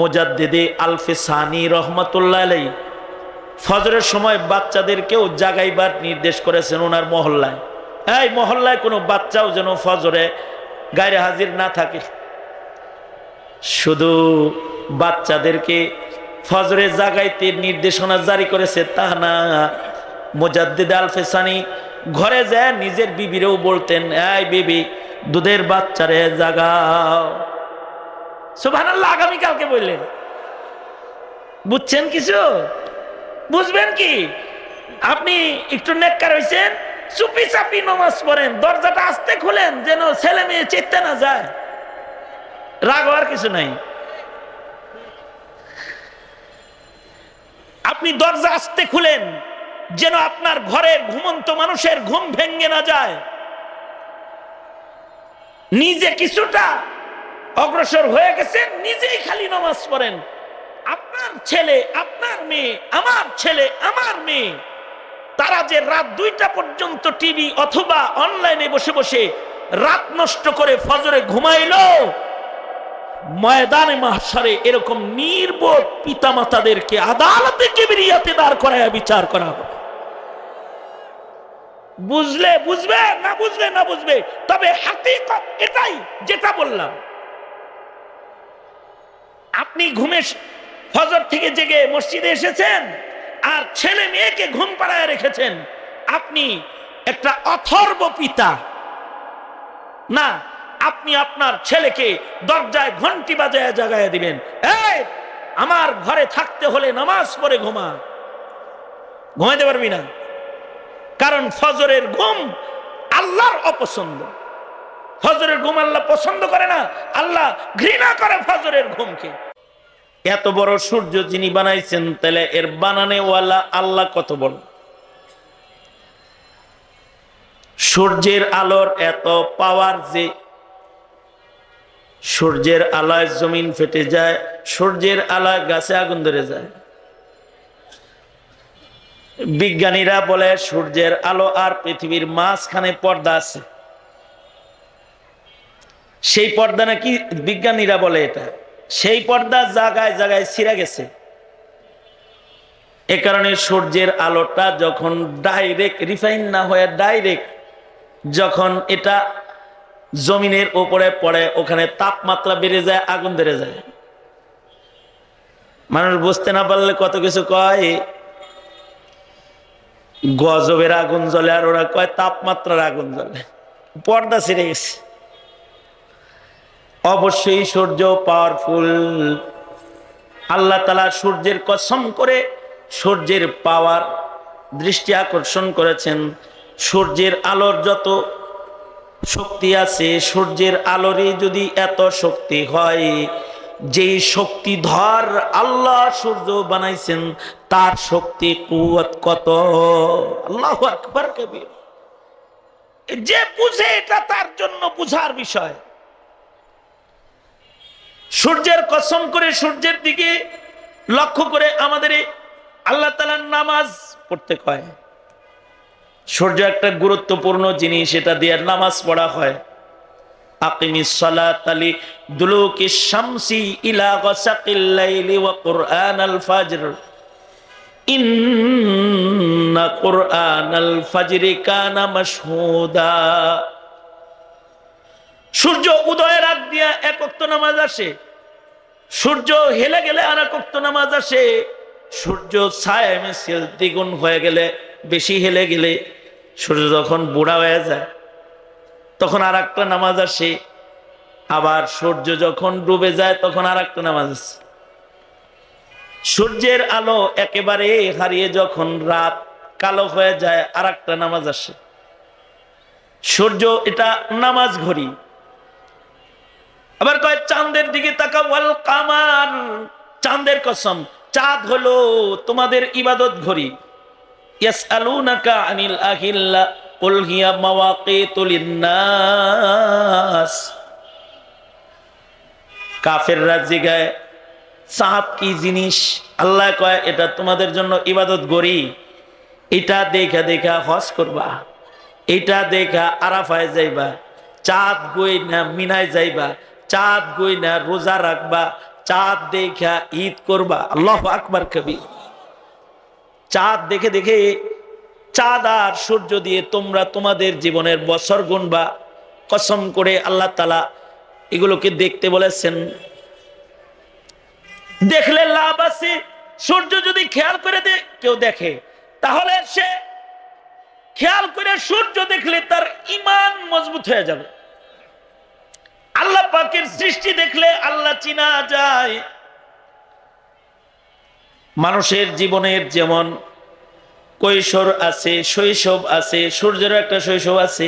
মোজাদ্দেদে আলফে সানি রহমতুল্লাহ আলাই ফজরের সময় বাচ্চাদেরকেও জাগাইবার নির্দেশ করেছেন ওনার মহল্লায়। এই মহল্লায় কোনো বাচ্চাও যেন ফজরে গায়ে হাজির না থাকে। শুধু বাচ্চাদেরকে ফজরে জাগাইতে নির্দেশনা জারি করেছে তা না। মোজাদ্দিদ আল ফেসানি ঘরে যায় নিজের বিবিরেও বলতেন, এই বিবি, দুধের বাচ্চারে জাগাও। সুবহানাল্লাহ, আগামীকালকে বললেন। বুঝছেন কিছু? বুঝবেন কি? আপনি একটু নেককার হয়েছেন চুপি চাপি নমাজ পড়েন, দরজাটা আস্তে খুলেন, যেন ছেলে মেয়ে চেতে না যায়। রাগ হওয়ার কিছু নাই। আপনি দরজা আস্তে খুলেন, যেন আপনার ঘরের ঘুমন্ত মানুষের ঘুম ভেঙে না যায়। নিজে কিছুটা অগ্রসর হয়ে গেছেন, নিজেই খালি নামাজ পড়েন। আপনার ছেলে, আপনার মেয়ে, আমার ছেলে, আমার মেয়ে। তারা যে রাত দুইটা পর্যন্ত টিভি অথবা অনলাইনে বসে বসে রাত নষ্ট করে ফজরে ঘুমাইলো, ময়দানে মাহসারে এরকম নির্বোধ পিতামাতাদেরকে আদালতে কেবিরিয়াতে দাঁড় করায় বিচার করা হবে। বুঝলে বুঝবে, না বুঝলে না বুঝবে, তবে হাকিকত এটাই যেটা বললাম। আপনি ঘুমে ফজর থেকে জেগে মসজিদে এসেছেন আর ছেলে মেয়েকে ঘুম পাড়ায় রেখেছেন। আপনি একটা অথর্ব পিতা। না, আপনি আপনার ছেলেকে দরজায় ঘন্টি বাজায় জাগায় দিবেন। আমার ঘরে থাকতে হলে নামাজ পড়ে ঘুমা। ঘুমাইতে পারবি না। কারণ ফজরের ঘুম আল্লাহর অপছন্দ। ফজরের ঘুম আল্লাহ পছন্দ করে না, আল্লাহ ঘৃণা করে ফজরের ঘুমকে। এত বড় সূর্য যিনি বানাইছেন, তাহলে এর বানানেওয়ালা আল্লাহ কত বড়? সূর্যের আলোর এত পাওয়ার যে সূর্যের আলোয় জমিন ফেটে যায়, সূর্যের আলায় গাছে আগুন ধরে যায়। বিজ্ঞানীরা বলে সূর্যের আলো আর পৃথিবীর মাঝখানে পর্দা আছে। সেই পর্দা নাকি বিজ্ঞানীরা বলে এটা। সেই পর্দা জায়গায় জায়গায় ছিঁড়ে গেছে। এ কারণে সূর্যের আলোটা যখন ডাইরেক্ট রিফাইন না হয়ে ডাইরেক্ট যখন এটা জমিনের ওপরে পড়ে, ওখানে তাপমাত্রা বেড়ে যায়, আগুন বেড়ে যায়। মানুষ বুঝতে না পারলে কত কিছু কয়? গজবের আগুন জ্বলে আর ওরা কয় তাপমাত্রার আগুন জ্বলে। পর্দা ছিঁড়ে গেছে। অবশ্যই সূর্য পাওয়ারফুল আল্লাহ তালা সূর্যের কসম করে সূর্যের পাওয়ার দৃষ্টি আকর্ষণ করেছেন। সূর্যের আলোর যত শক্তি আছে, সূর্যের আলোরই যদি এত শক্তি হয়, যেই শক্তিধর আল্লাহ সূর্য বানাইছেন, তার শক্তি কুয়াত কত? আল্লাহ আকবর কবির। যে বুঝে এটা তার জন্য বুঝার বিষয়। সূর্যের কসম করে সূর্যের দিকে লক্ষ্য করে আমাদের আল্লাহ তালার নামাজ পড়তে কয়। সূর্য একটা গুরুত্বপূর্ণ জিনিস, এটা দিয়ে নামাজ পড়া হয়। আকিমি সূর্য উদয়ের আগ দিয়া এক ওয়াক্ত নামাজ আসে। সূর্য হেলে গেলে আর এক ওয়াক্ত নামাজ আসে। সূর্য ছায় মিছিল দ্বিগুণ হয়ে গেলে, বেশি হেলে গেলে সূর্য যখন বুড়া হয়ে যায়, তখন আর একটা নামাজ আসে। আবার সূর্য যখন ডুবে যায়, তখন আর একটা নামাজ আসে। সূর্যের আলো একেবারে হারিয়ে যখন রাত কালো হয়ে যায়, আর একটা নামাজ আসে। সূর্য এটা নামাজ ঘড়ি। আবার কয়, চাঁদের দিকে তাকা ওয়াল কামার চাঁদের কসম। চাঁদ হলো তোমাদের ইবাদত ঘড়ি। ইয়াসআলুনাকা আনিল আহিল্লা কাফেররা জিগায় কি জিনিস? আল্লাহ কয়, এটা তোমাদের জন্য ইবাদত এটা দেখা দেখা হজ করবা। এটা দেখা আরাফায় যাইবা। চাঁদ গই না মিনায় যাইবা। চাঁদ গই না রোজা রাখবা, চাঁদ দেখা ঈদ করবা। আল্লাহ আকবার কবি চাঁদ দেখে দেখে চাঁদ আর সূর্য দিয়ে তোমরা তোমাদের জীবনের বছর গুনবা। কসম করে আল্লাহ তালা এগুলোকে দেখতে বলেছেন। দেখলে লাভ আছে, সূর্য যদি খেয়াল করে দে, কেউ দেখে। তাহলে সে খেয়াল করে সূর্য দেখলে তার ইমান মজবুত হয়ে যাবে। আল্লাহ পাকের সৃষ্টি দেখলে আল্লাহ চিনা যায়। মানুষের জীবনের যেমন কৈশোর আছে, শৈশব আছে, সূর্যেরও একটা শৈশব আছে।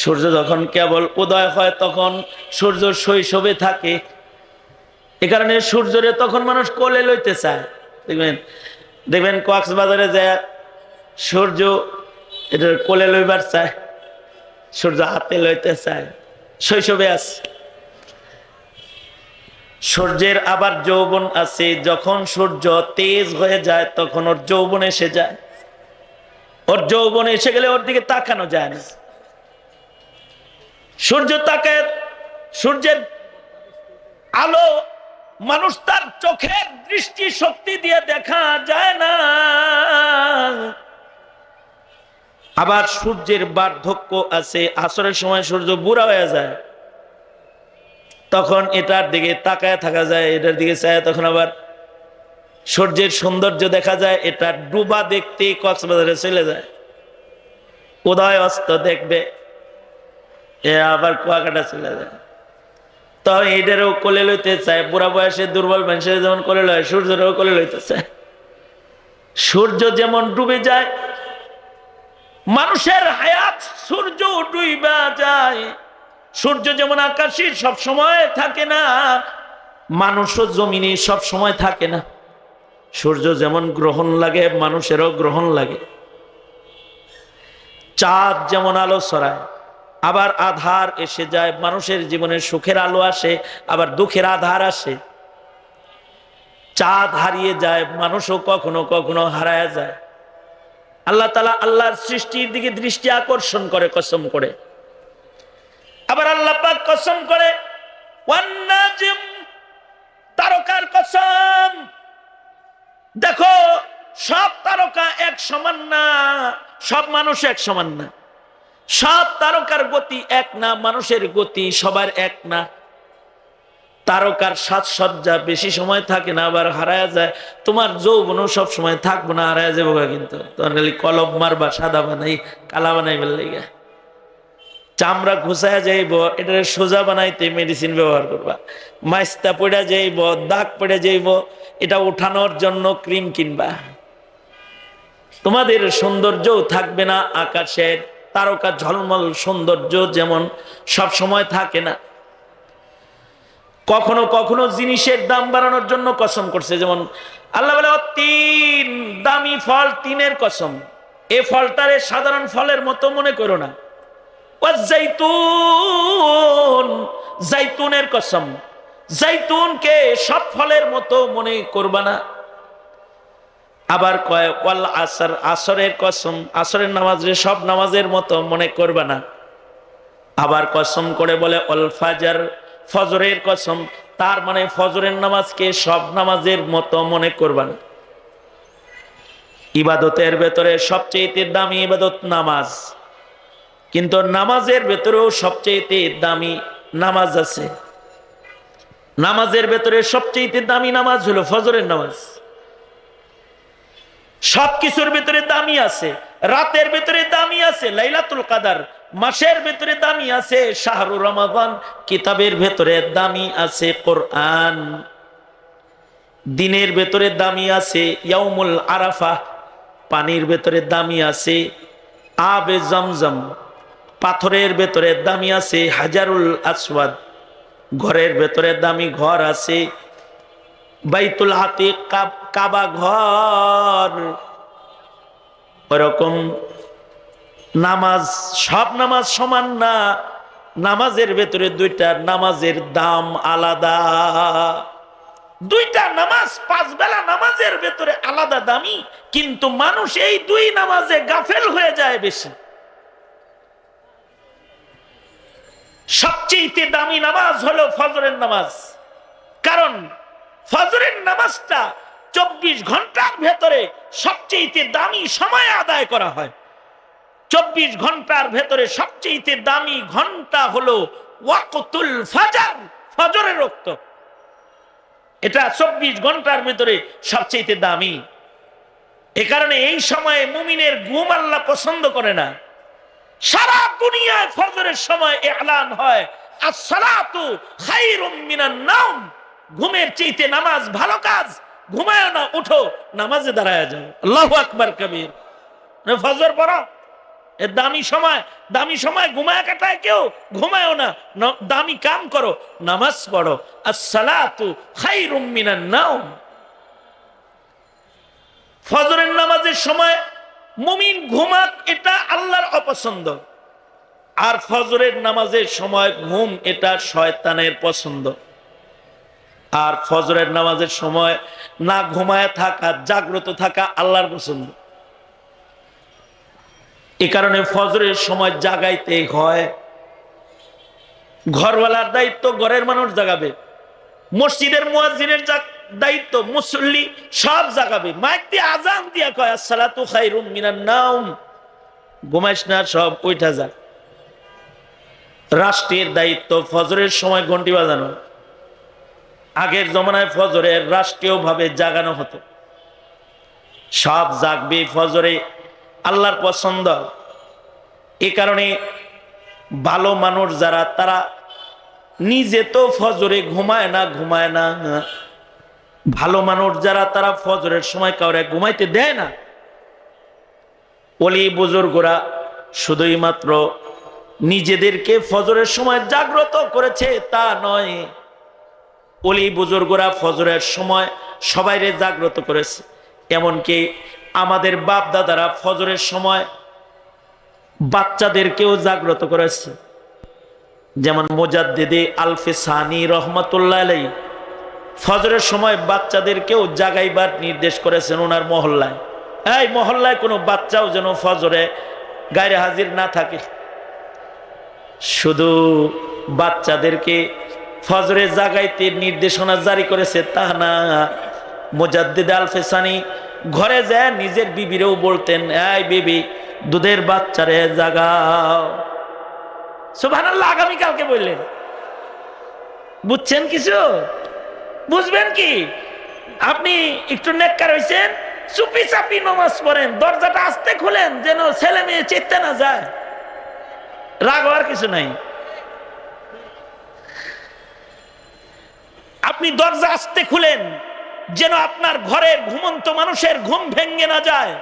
সূর্য যখন কেবল উদয় হয়, তখন সূর্য শৈশবে থাকে। এ কারণে সূর্যরে তখন মানুষ কোলে লইতে চায়। দেখবেন দেখবেন কক্সবাজারে যায় সূর্য এটার কোলে লইবার চায়, সূর্য হাতে লইতে চায়। শৈশবে আছে সূর্যের আবার যৌবন আছে, যখন সূর্য তেজ হয়ে যায়, তখন ওর যৌবন এসে যায়। ওর যৌবন এসে গেলে ওর দিকে তাকানো যায় না। সূর্য তাকে সূর্যের আলো মানুষ তার চোখের দৃষ্টি শক্তি দিয়ে দেখা যায় না। আবার সূর্যের বার্ধক্য আছে, আসরের সময় সূর্য বুড়া হয়ে যায়। তখন এটার দিকে তাকায় থাকা যায়, এটার দিকে চায়, তখন আবার সূর্যের সৌন্দর্য দেখা যায়, এটা ডুবা দেখতে কক্সবাজারে চলে যায়। উদয় অস্ত দেখবে, এ আবার কুয়াকাটা চলে যায়। তখন এটারও কোলে লইতে চায়, বুড়া বয়সে দুর্বল মানুষের যেমন কোলে লয়, সূর্যেরও কোলে লইতে চায়। সূর্য যেমন ডুবে যায় মানুষের হায়াত সূর্য ডুইবা যায়। সূর্য যেমন আকাশে সব সময় থাকে না, মানুষও জমিনে সব সময় থাকে না। সূর্য যেমন গ্রহণ লাগে, মানুষেরও গ্রহণ লাগে। চাঁদ যেমন আলো ছড়ায়, আবার আধার এসে যায়, মানুষের জীবনে সুখের আলো আসে, আবার দুঃখের আধার আসে। চাঁদ হারিয়ে যায়, মানুষও কখনো কখনো হারায় যায়। আল্লাহ তালা আল্লাহর সৃষ্টির দিকে দৃষ্টি আকর্ষণ করে, কসম করে। আবার আল্লাহ পাক কসম করে তারকার কসম। দেখো, সব তারকা এক সমান না, সব মানুষ এক সমান না। সব তারকার গতি এক না, মানুষের গতি সবার এক না। তারকার সাজসজ্জা বেশি সময় থাকে না, আবার হারায় যায়। তোমার যৌবনও সব সময় থাকব না, হারায় যাব কিন্তু। তোমার খালি কলব মারবা, সাদা বানাই, কালা বানাই বেলে চামড়া ঘুষায় যাইব এটা সোজা বানাইতে মেডিসিন ব্যবহার করবা। মাইস্তা পড়ে যাইব, দাগ পড়ে যাইব, এটা উঠানোর জন্য ক্রিম কিনবা। তোমাদের সৌন্দর্যও থাকবে না আকাশের, তারকা ঝলমল সৌন্দর্য যেমন সব সময় থাকে না। কখনো কখনো জিনিসের দাম বাড়ানোর জন্য কসম করছে। যেমন আল্লাহ বলে তিন দামি ফল তিনের কসম। এ ফলটারে সাধারণ ফলের মতো মনে করো না। জাইতুন, জাইতুনের কসম। জাইতুনকে সব ফলের মতো মনে করবা না। আবার কয়, ওয়াল আসর, আসরের কসম, আসরের নামাজের সব নামাজের মতো মনে করবা না। আবার কসম করে বলে অল ফাজার ফজরের কসম, তার মানে ফজরের নামাজকে সব নামাজের মতো মনে করবা না ইবাদতের ভেতরে সবচেয়ে দামি ইবাদত নামাজ। কিন্তু নামাজের ভেতরেও সবচেয়ে দামি নামাজ আছে। নামাজের ভেতরে সবচেয়ে দামি নামাজ হলো ফজরের নামাজ। সবকিছুর ভেতরে দামি আছে, রাতের ভেতরে দামি আছে, লাইলাতুল কাদার মাসের ভেতরে দামি আছে, শাহরু রমাদান কিতাবের ভেতরে দামি আছে কোরআন। দিনের ভেতরে দামি আছে ইয়ামুল আরাফা, পানির ভেতরে দামি আছে আবে জমজম, পাথরের ভেতরে দামি আছে হাজারুল আসওয়াদ, ঘরের ভেতরে দামি ঘর আছে বাইতুল হাতে কাবা ঘর। ওরকম নামাজ, সব নামাজ সমান না, নামাজের ভেতরে দুইটা নামাজের দাম আলাদা। দুইটা নামাজ পাঁচ বেলা নামাজের ভেতরে আলাদা দামি, কিন্তু মানুষ এই দুই নামাজে গাফেল হয়ে যায় বেশি। সবচেয়ে দামি নামাজ হলো ফজরের নামাজ। কারণ ফজরের নামাজটা চব্বিশ ঘণ্টার ভেতরে সবচেয়ে দামি সময় আদায় করা হয়। চব্বিশ ঘণ্টার ভেতরে সবচেয়ে দামি ঘণ্টা হলো ওয়াকতুল ফাজার, ফজরের রক্ত। এটা চব্বিশ ঘণ্টার ভেতরে সবচেয়ে দামি। এ কারণে এই সময়ে মুমিনের ঘুম আল্লাহ পছন্দ করে না। সারা দুনিয়ায় ফজরের সময় এলান হয় আর সালাতু খাইরুম মিনান নাম ঘুমের চেয়েতে নামাজ ভালো কাজ। ঘুমায় না, উঠো, নামাজে দাঁড়ায় যাও। আল্লাহু আকবার, কবির। ফজর পড়া? দামি সময় দামি সময় ঘুমায় কাটায় কেউ? ঘুমায়ও না। দামি কাম করো, নামাজ পড়ো। আর সালাতু খাইরুম মিনান নাম ফজরের নামাজের সময় মুমিন ঘুমাক, এটা আল্লাহর অপছন্দ। আর ফজরের নামাজের সময় ঘুম, এটা শয়তানের পছন্দ। আর ফজরের নামাজের সময় না ঘুমায় থাকা, জাগ্রত থাকা আল্লাহর পছন্দ। এ কারণে ফজরের সময় জাগাইতে হয়। ঘরওয়ালার দায়িত্ব ঘরের মানুষ জাগাবে। মসজিদের মুয়াজ্জিনের যা- দায়িত্ব, মুসল্লি সব জাগাবে। মাইক দিয়ে আজান দিয়া কয়, আসসালাতু খাইরুম মিনান নাউম ঘুমাইস না, সব উঠা যা। রাষ্ট্রের দায়িত্ব ফজরের সময় ঘন্টি বাজানো। আগের জমানায় ফজরের রাষ্ট্রীয়ভাবে জাগানো হতো। সব জাগবে ফজরে আল্লাহর পছন্দ। এ কারণে ভালো মানুষ যারা, তারা নিজে তো ফজরে ঘুমায় না ঘুমায় না। ভালো মানুষ যারা, তারা ফজরের সময় কাউরে ঘুমাইতে দেয় না। অলি বুজুর্গরা শুধুই মাত্র নিজেদেরকে ফজরের সময় জাগ্রত করেছে, তা নয়। অলি বুজুর্গরা ফজরের সময় সবাইরে জাগ্রত করেছে। এমনকি আমাদের বাপ দাদারা ফজরের সময় বাচ্চাদেরকেও জাগ্রত করেছে। যেমন মোজাদ্দিদি আলফে সানি রহমতুল্লাহ আলাই ফজরের সময় বাচ্চাদেরকেও জাগাইবার নির্দেশ করেছেন ওনার মহল্লায়। এই মহল্লায় কোনো বাচ্চাও যেন ফজরে গায়ে হাজির না থাকে। শুধু বাচ্চাদেরকে ফজরে জাগাইতে নির্দেশনা জারি করেছে তা না মোজাদ্দিদ আল ফেসানি ঘরে যায়, নিজের বিবিরেও বলতেন, এই বিবি, দুধের বাচ্চারে জাগাও। সুবহানাল্লাহ, আগামীকালকে বললেন। বুঝছেন কিছু? বুঝবেন কি? আপনি একটু নেককার হয়েছেন চুপি চাপি নমাজ পড়েন, দরজাটা আস্তে খুলেন, যেন ছেলে মেয়ে চেতে না যায়। রাগ হওয়ার কিছু নাই। আপনি দরজা আস্তে খুলেন, যেন আপনার ঘরের ঘুমন্ত মানুষের ঘুম ভেঙে না যায়।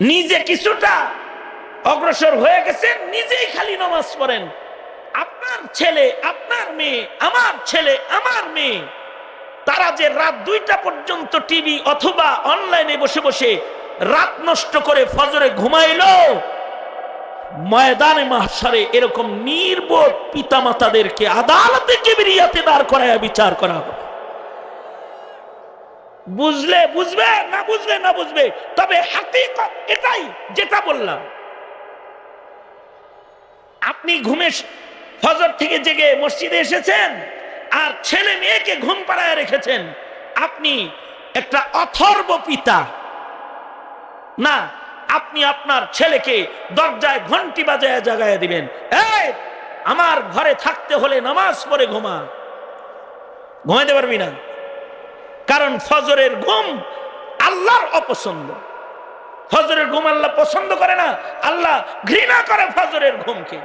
নিজে কিছুটা অগ্রসর হয়ে গেছেন, নিজেই খালি নামাজ পড়েন। আপনার ছেলে, আপনার মেয়ে, আমার ছেলে, আমার মেয়ে, তারা যে রাত দুইটা পর্যন্ত টিভি অথবা অনলাইনে বসে বসে রাত নষ্ট করে ফজরে ঘুমাইলো ময়দানে মাহসারে এরকম নির্বোধ পিতামাতাদেরকে আদালতে কেবিরিয়াতে দাঁড় করায় বিচার করা হবে। বুঝলে বুঝবে না বুঝলে না বুঝবে? তবে এটাই যেটা বললাম। আপনি ঘুমে ফজর থেকে জেগে মসজিদে এসেছেন আর ছেলে মেয়েকে ঘুম পাড়ায় রেখেছেন। আপনি একটা অথর্ব পিতা। না আপনি আপনার ছেলেকে দরজায় ঘন্টি বাজায় জাগায় দিবেন। এই, আমার ঘরে থাকতে হলে নামাজ পড়ে ঘুমা ঘুমাইতে পারবি না? কারণ ফজরের ঘুম আল্লাহর অপছন্দ। ফজরের ঘুম আল্লাহ পছন্দ করে না, আল্লাহ ঘৃণা করে ফজরের ঘুমকে।